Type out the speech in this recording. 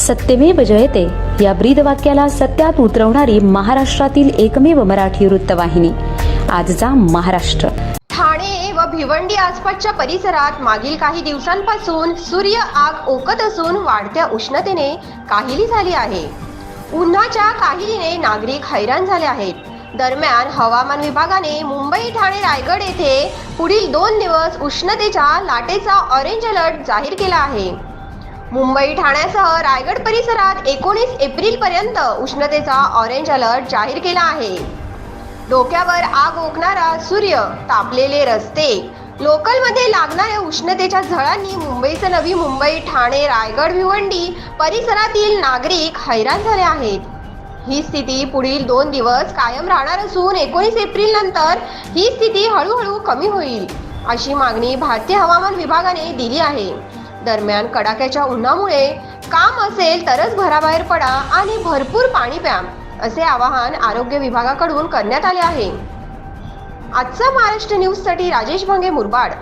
सत्यमेव जयते. या ब्रीदवाक्याला सत्यात उतरवणारी महाराष्ट्रातील एकमेव मराठी वृत्तवाहिनी. आजचा महाराष्ट्र. ठाणे व भिवंडी आसपासच्या परिसरात मागील काही दिवसांपासून सूर्य आग ओकत असून वाढत्या उष्णतेने काहिली झाली आहे. उन्हाच्या काहिलीने नागरिक हैराण झाले आहेत. दरम्यान हवामान विभागाने मुंबई ठाणे रायगड येथे पुढील दोन दिवस उष्णतेच्या लाटेचा ऑरेंज अलर्ट जाहीर केला आहे. मुंबई ठाण्यासह रायगड परिसरात एकोणीस एप्रिल पर्यंत उष्णतेचा ऑरेंज अलर्ट जाहीर केला आहे. डोक्यावर आग ओकणारा सूर्य तापलेले रस्ते लोकलमध्ये लागणाऱ्या उष्णतेच्या झळांनी मुंबईचं नवी मुंबई ठाणे रायगड भिवंडी परिसरातील नागरिक हैराण झाले आहेत. ही स्थिती पुढील दोन दिवस कायम राहणार असून एकोणीस एप्रिल नंतर ही स्थिती हळूहळू कमी होईल अशी मागणी भारतीय हवामान विभागाने दिली आहे. दरम्यान कडाक्याच्या उन्हामुळे काम असेल तरच घराबाहेर पडा आणि भरपूर पाणी प्या असे आवाहन आरोग्य विभागाकडून करण्यात आले आहे. आजचा महाराष्ट्र न्यूजसाठी राजेश भांगे मुरबाड.